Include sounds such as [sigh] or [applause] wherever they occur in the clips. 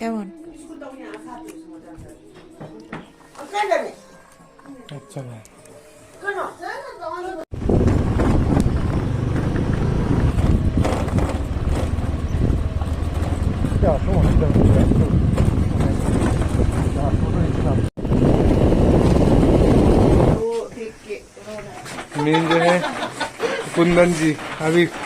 কেমন আচ্ছা 야, 너무 민정의 군단지, 아비.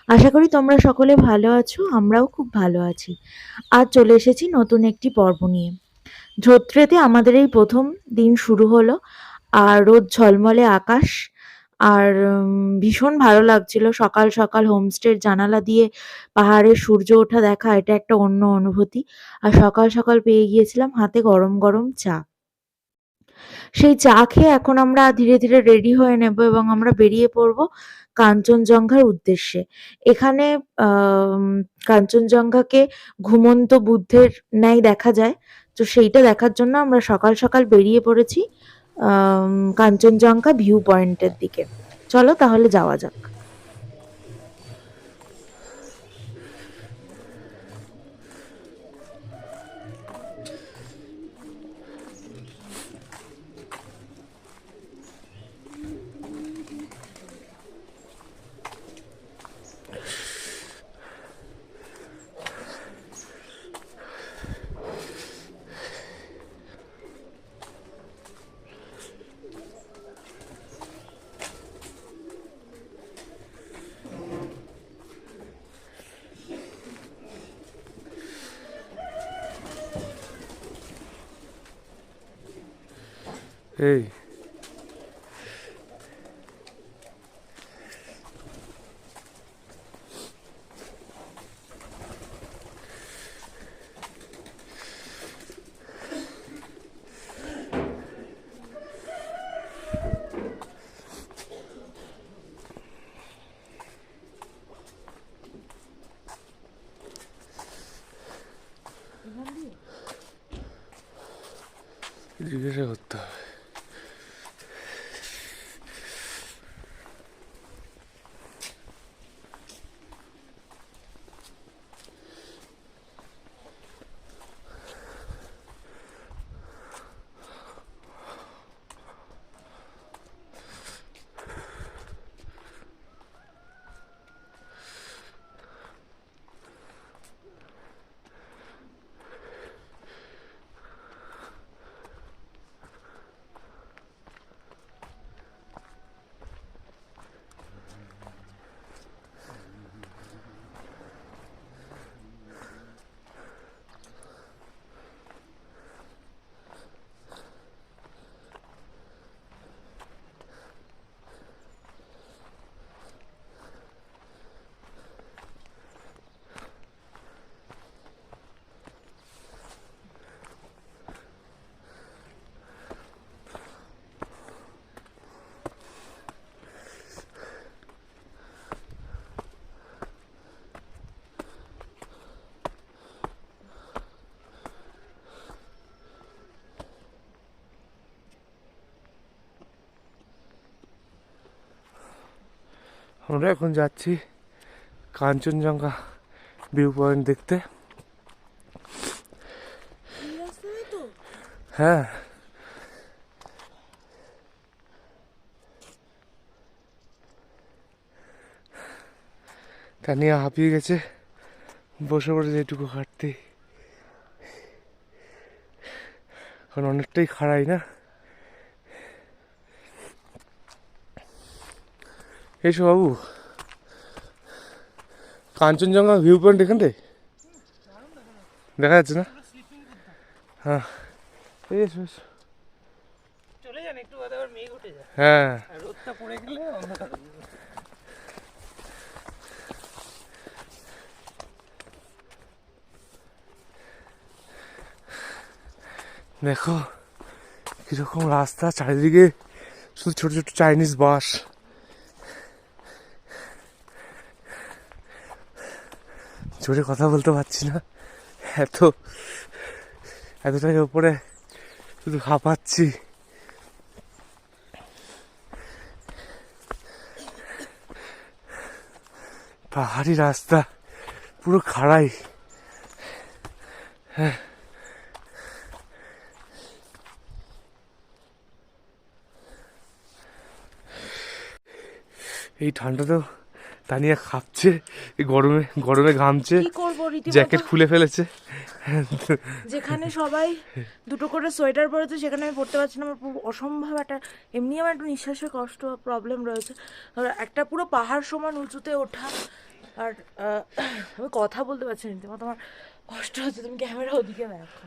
আশা করি তোমরা সকলে ভালো আছো, আমরাও খুব ভালো আছি। আজ চলে এসেছি নতুন একটি পর্ব নিয়ে। ধোত্রেতে আমাদের এই প্রথম দিন শুরু হলো, আর রোদ ঝলমলে আকাশ, আর ভীষণ ভালো লাগছিল। সকাল সকাল হোমস্টের জানালা দিয়ে পাহাড়ের সূর্য ওঠা দেখা, এটা একটা অন্য অনুভূতি। আর সকাল সকাল পেয়ে গিয়েছিলাম হাতে গরম গরম চা। সেই চা খেয়ে এখন আমরা ধীরে ধীরে রেডি হয়ে নেব এবং আমরা বেরিয়ে পড়ব কাঞ্চনজঙ্ঘার উদ্দেশ্যে। এখানে কাঞ্চনজঙ্ঘাকে ঘুমন্ত বুদ্ধের ন্যায় দেখা যায়। তো সেইটা দেখার জন্য আমরা সকাল সকাল বেরিয়ে পড়েছি কাঞ্চনজঙ্ঘা ভিউ পয়েন্টের দিকে। চলো তাহলে যাওয়া যাক। এই জিজ্ঞাসা করতে হবে আমরা এখন যাচ্ছি কাঞ্চনজঙ্ঘা ভিউ পয়েন্ট দেখতে। হ্যাঁ। তানিয়া হাঁপিয়ে গেছে। বসে পড়েছে যেটুকু হাঁটতে এখন অনেকটাই খাড়াই না? এসো বাবু। কাঞ্চনজঙ্ঘা ভিউ পয়েন্ট এখানটায় দেখা যাচ্ছে না? হ্যাঁ। এই এসো এসো হ্যাঁ। দেখো কীরকম রাস্তা চারিদিকে শুধু ছোট ছোট চাইনিজ বাস জোরে কথা বলতে পারছি না। এত, এতটাই ওপরে শুধু হাঁপাচ্ছি। পাহাড়ি রাস্তা পুরো খাড়াই। হ্যাঁ। এই ঠান্ডাতেও তানিয়া খাচ্ছে গরমে গরমে ঘামছে জ্যাকেট খুলে ফেলেছে। যেখানে সবাই দুটো করে সোয়েটার পরেছে সেখানে আমি পড়তে পারছি না আমার পুরো অসম্ভব একটা এমনি আমার একটু নিঃশ্বাসের কষ্ট প্রবলেম রয়েছে। একটা পুরো পাহাড় সমান উঁচুতে ওঠা আর আমি কথা বলতে পারছি না তোমার কষ্ট হচ্ছে তুমি ক্যামেরা ওদিকে দেখো।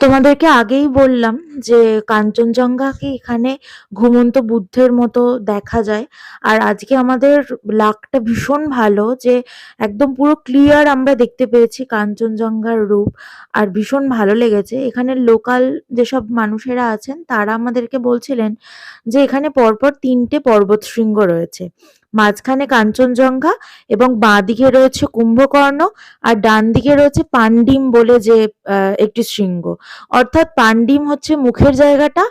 তোমাদেরকে আগেই বললাম যে কাঞ্চনজঙ্ঘাকে এখানে ঘুমন্ত বুদ্ধের মতো দেখা যায়। আর আজকে আমাদের লাকটা ভীষণ ভালো যে একদম পুরো ক্লিয়ার আমরা দেখতে পেয়েছি কাঞ্চনজঙ্ঘার রূপ আর ভীষণ ভালো লেগেছে। এখানে লোকাল যেসব মানুষেরা আছেন তারা আমাদেরকে বলছিলেন যে এখানে পরপর তিনটে পর্বত শৃঙ্গ রয়েছে। মাঝখানে কাঞ্চনজঙ্ঘা এবং বাঁ দিকে রয়েছে কুম্ভকর্ণ আর ডান দিকে রয়েছে পান্ডিম বলে যে একটি শৃঙ্গ। অর্থাৎ পান্ডিম হচ্ছে মুখের জায়গাটা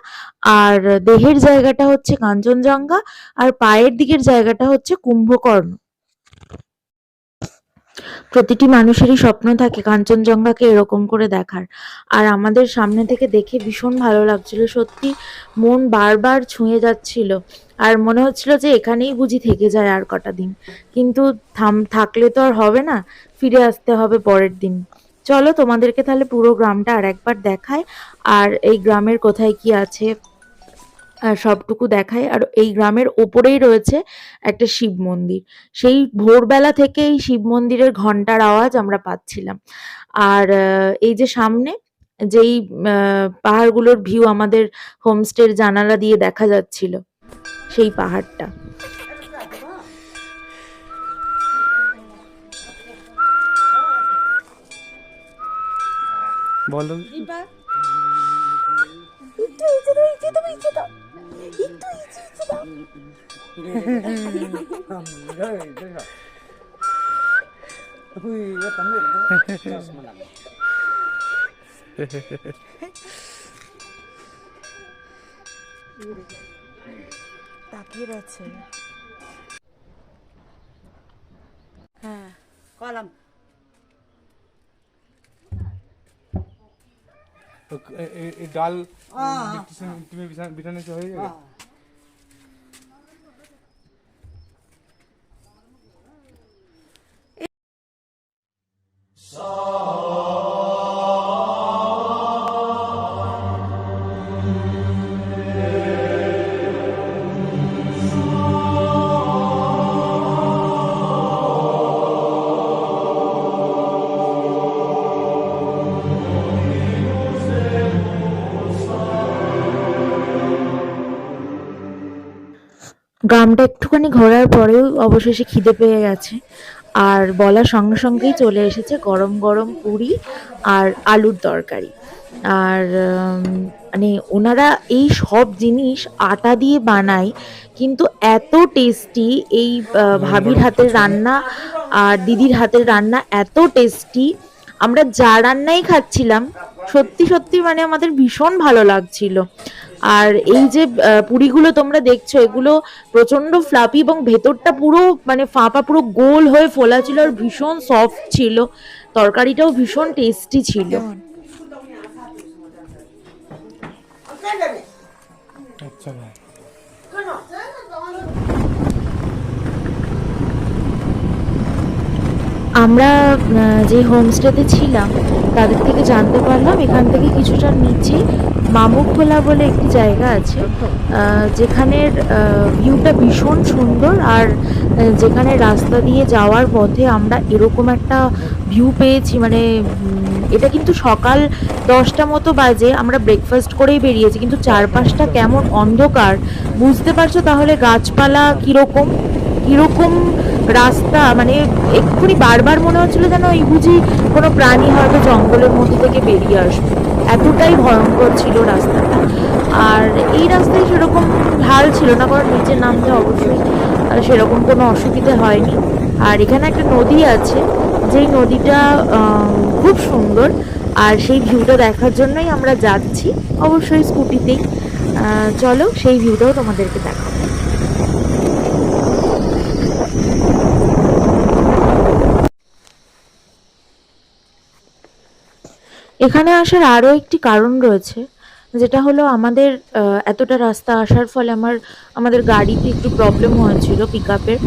আর দেহের জায়গাটা হচ্ছে কাঞ্চনজঙ্ঘা আর পায়ের দিকের জায়গাটা হচ্ছে কুম্ভকর্ণ। প্রতিটি মানুষেরই স্বপ্ন থাকে কাঞ্চনজঙ্ঘাকে এরকম করে দেখার। আর আমাদের সামনে থেকে দেখে ভীষণ ভালো লাগছিল। সত্যি মন বারবার ছুঁয়ে যাচ্ছিল। আর মনে হচ্ছিল যে এখানেই বুঝি থেকে যায় আর কটা দিন। কিন্তু থাম, থাকলে তো আর হবে না, ফিরে আসতে হবে পরের দিন। চলো তোমাদেরকে তাহলে পুরো গ্রামটা আর একবার দেখায় আর এই গ্রামের কোথায় কি আছে সবটুকু দেখায় আর এই গ্রামের ওপরেই রয়েছে একটা শিব মন্দির। সেই ভোরবেলা থেকে এই শিব মন্দিরের ঘণ্টার আওয়াজ আমরা পাচ্ছিলাম। আর এই যে সামনে, যেই পাহাড়গুলোর ভিউ আমাদের হোমস্টের জানালা দিয়ে দেখা যাচ্ছিল। সেই পাহাড়টা। বলো। [laughs] তাকিয়ে রয়েছে হ্যাঁ কলাম ডাল হ্যাঁ। তুমি বিছানা- হয়ে যাবে গ্রামটা একটুখানি ঘোরার পরেও অবশেষে খিদে পেয়ে গেছে। আর বলার সঙ্গে সঙ্গেই চলে এসেছে গরম গরম পুরি আর আলুর তরকারি। আর মানে ওনারা এই সব জিনিস আটা দিয়ে বানায় কিন্তু এত টেস্টি এই ভাবির হাতের রান্না আর দিদির হাতের রান্না এত টেস্টি আমরা যা রান্নাই খাচ্ছিলাম সত্যি সত্যি মানে আমাদের ভীষণ ভালো লাগছিল। আর এই যে পুরিগুলো তোমরা দেখছ, এগুলো প্রচণ্ড ফ্লাপি এবং ভেতরটা পুরো মানে ফাঁপা, পুরো গোল হয়ে ফোলা ছিল আর ভীষণ সফট ছিল। তরকারিটাও ভীষণ টেস্টি ছিল। আমরা যে হোমস্টেতে ছিলাম, তাদের থেকে জানতে পারলাম, এখান থেকে কিছুটা নিচে মামুখোলা বলে একটি জায়গা আছে যেখানের ভিউটা ভীষণ সুন্দর আর যেখানে রাস্তা দিয়ে যাওয়ার পথে আমরা এরকম একটা ভিউ পেয়েছি মানে এটা কিন্তু সকাল দশটা মতো বাজে, আমরা ব্রেকফাস্ট করেই বেরিয়েছি, কিন্তু চারপাশটা কেমন অন্ধকার। বুঝতে পারছ তাহলে গাছপালা কীরকম? কীরকম রাস্তা মানে এক্ষুনি বারবার মনে হচ্ছিল যেন এই বুঝি কোনো প্রাণী হয়তো জঙ্গলের মধ্যে থেকে বেরিয়ে আসবে। এতটাই ভয়ঙ্কর ছিল রাস্তাটা। আর এই রাস্তায় সেরকম ঢাল ছিল না, কারণ নিচে নামতে অবশ্যই সেরকম কোনো অসুবিধে হয়নি। আর এখানে একটা নদী আছে, যেই নদীটা খুব সুন্দর, আর সেই ভিউটা দেখার জন্যই আমরা যাচ্ছি। অবশ্যই স্কুটিতেই। চলো, সেই ভিউটাও তোমাদেরকে দেখাবো। এখানে আসার আরও একটি কারণ রয়েছে, যেটা হলো আমাদের এতটা রাস্তা আসার ফলে আমার, আমাদের গাড়িতে একটু প্রবলেম হয়েছিল পিক আপের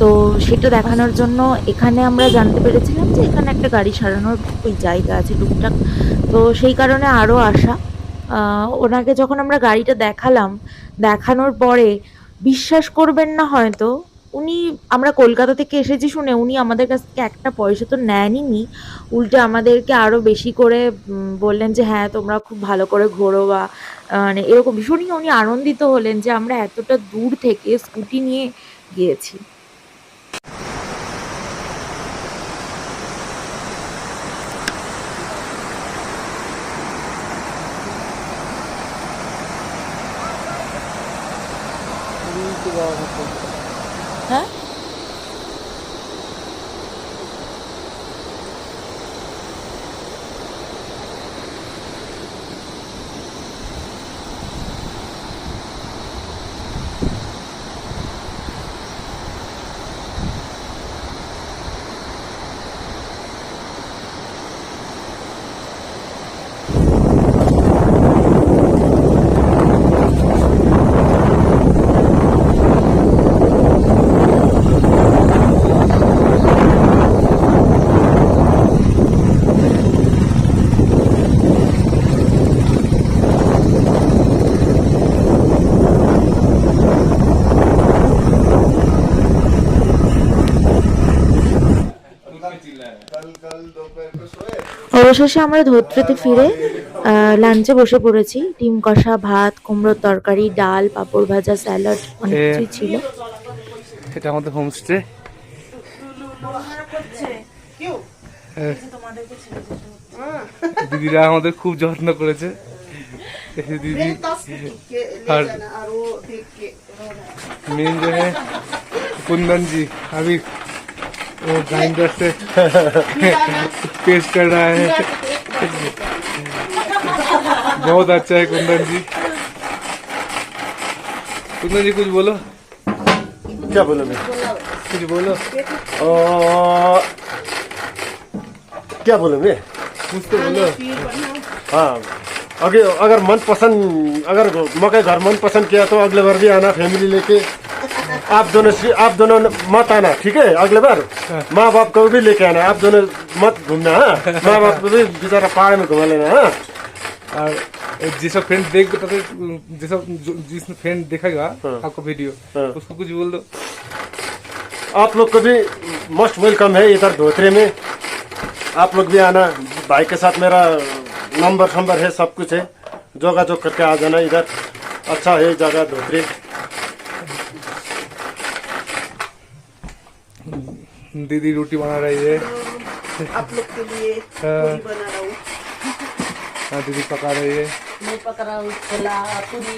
তো সেটা দেখানোর জন্য এখানে আমরা জানতে পেরেছিলাম যে এখানে একটা গাড়ি সারানোর ওই জায়গা আছে টুকটাক। তো সেই কারণে আরও আসা। ওনাকে যখন আমরা গাড়িটা দেখালাম, দেখানোর পরে বিশ্বাস করবেন না হয়তো উনি আমরা কলকাতা থেকে এসেছি শুনে উনি আমাদের কাছ থেকে একটা পয়সা তো নেনই উল্টে আমাদেরকে আরও বেশি করে বললেন যে হ্যাঁ তোমরা খুব ভালো করে ঘোরো বা মানে এরকম। ভীষণই উনি আনন্দিত হলেন যে, আমরা এতটা দূর থেকে স্কুটি নিয়ে গিয়েছি। হ্যাঁ অবশেষে আমরা ধোত্রেতে ফিরে লাঞ্চে বসে পড়েছি। ডিম কষা ভাত কুমড়োর তরকারি ডাল পাঁপড় ভাজা স্যালাড অনেক ছিল। এটা আমাদের হোমস্টে। দিদিরা আমাদের খুব যত্ন করেছে। দিদি হ্যাঁ। আর মেন হ্যাঁ, কুন্দনজি আবির वो ग्राइंडर से [laughs] पेस्ट कर रहा है। बहुत अच्छा है कुंदन जी। कुंदन जी कुछ बोलो। क्या बोलूँ मैं कुछ बोलो। ओ, क्या बोलूँ मैं कुछ तो बोलो। हाँ अगर अगर मन पसंद अगर मकई घर मन पसंद किया तो अगले बार भी आना फैमिली लेके। आप दोनों आप दोनों मत आना ठीक है? अगले बार माँ बाप को भी लेके आना। आप दोनों मत घूमना हाँ? [laughs] माँ बाप को भी बेचारा पहाड़ में घुमा लेना हाँ? जिसका फ्रेंड देख तो जिस फ्रेंड देखेगा हाँ। आपको वीडियो हाँ। उसको कुछ बोल दो। आप लोग को भी मोस्ट वेलकम है इधर धोत्रे में। आप लोग भी आना भाई के साथ मेरा नंबर शंबर है सब कुछ है। जोगा जोग करके आ जाना इधर। अच्छा है जगह धोत्रे। दीदी रोटी बना रही है। आप लोग के लिए हाँ। बना रहा हूँ। हाँ दीदी पका रही है। मैं पका रहा हूँ छोला पूरी।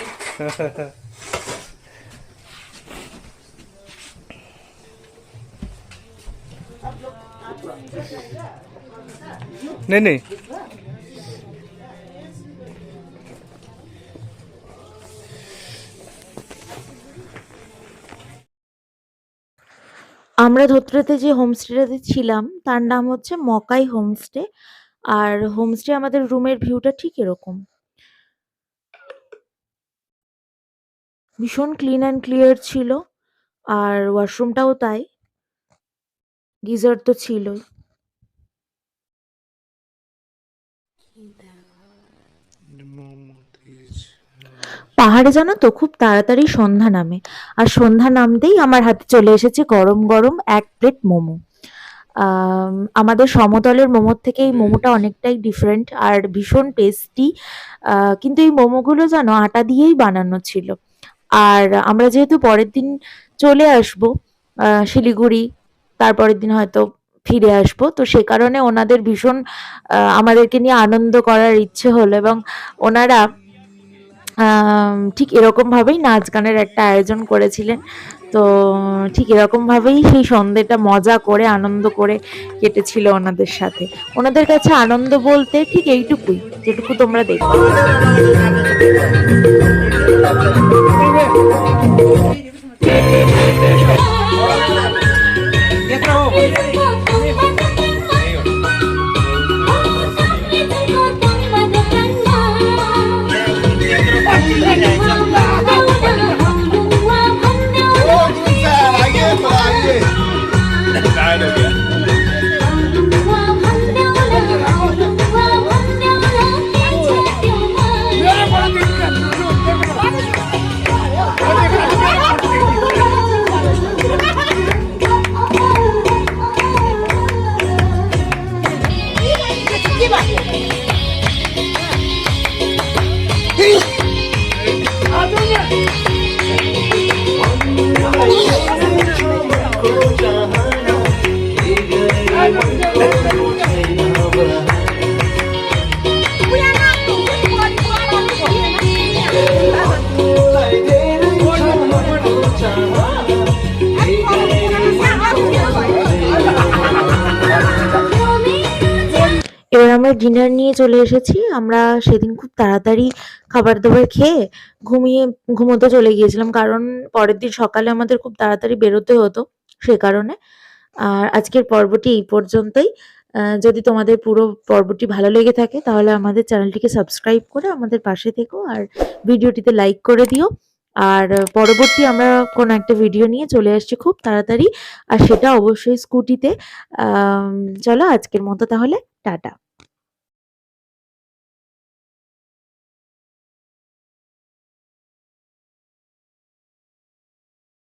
नहीं नहीं। আমরা ধোত্রাতে যে হোমস্টেটাতে ছিলাম, তার নাম হচ্ছে মকাই হোমস্টে। আর হোমস্টে আমাদের রুমের ভিউটা ঠিক এরকম। ভীষণ ক্লিন অ্যান্ড ক্লিয়ার ছিল, আর ওয়াশরুমটাও তাই। গিজার তো ছিলই। পাহাড়ে জানো তো খুব তাড়াতাড়ি সন্ধ্যা নামে। আর সন্ধ্যা নামতেই আমার হাতে চলে এসেছে গরম গরম এক প্লেট মোমো। আমাদের সমতলের মোমোর থেকে এই মোমোটা অনেকটাই ডিফারেন্ট আর ভীষণ টেস্টি কিন্তু এই মোমোগুলো জানো আটা দিয়েই বানানো ছিল। আর আমরা যেহেতু পরের দিন চলে আসব শিলিগুড়ি তারপরের দিন হয়তো ফিরে আসব তো সে কারণে ওনাদের ভীষণ আমাদেরকে নিয়ে আনন্দ করার ইচ্ছে হলো এবং ওনারা ঠিক এরকমভাবেই নাচ গানের একটা আয়োজন করেছিলেন। তো ঠিক এরকমভাবেই সেই সন্ধেটা মজা করে, আনন্দ করে কেটেছিল ওনাদের সাথে। ওনাদের কাছে আনন্দ বলতে ঠিক এইটুকুই, যেটুকু তোমরা দেখবে এবার Peace. ডিনার নিয়ে চলে এসেছি। আমরা সেদিন খুব তাড়াতাড়ি খাবার দাবার খেয়ে ঘুমিয়ে, ঘুমোতে চলে গিয়েছিলাম। কারণ পরের দিন সকালে আমাদের খুব তাড়াতাড়ি বেরোতে হতো সে কারণে। আর আজকের পর্বটি এই পর্যন্তই। যদি তোমাদের পুরো পর্বটি ভালো লেগে থাকে, তাহলে আমাদের চ্যানেলটিকে সাবস্ক্রাইব করে আমাদের পাশে থেকো আর ভিডিওটিতে লাইক করে দিও। আর পরবর্তী আমরা কোনো একটা ভিডিও নিয়ে চলে আসছি খুব তাড়াতাড়ি। আর সেটা অবশ্যই স্কুটিতে। চলো আজকের মতো তাহলে, টাটা।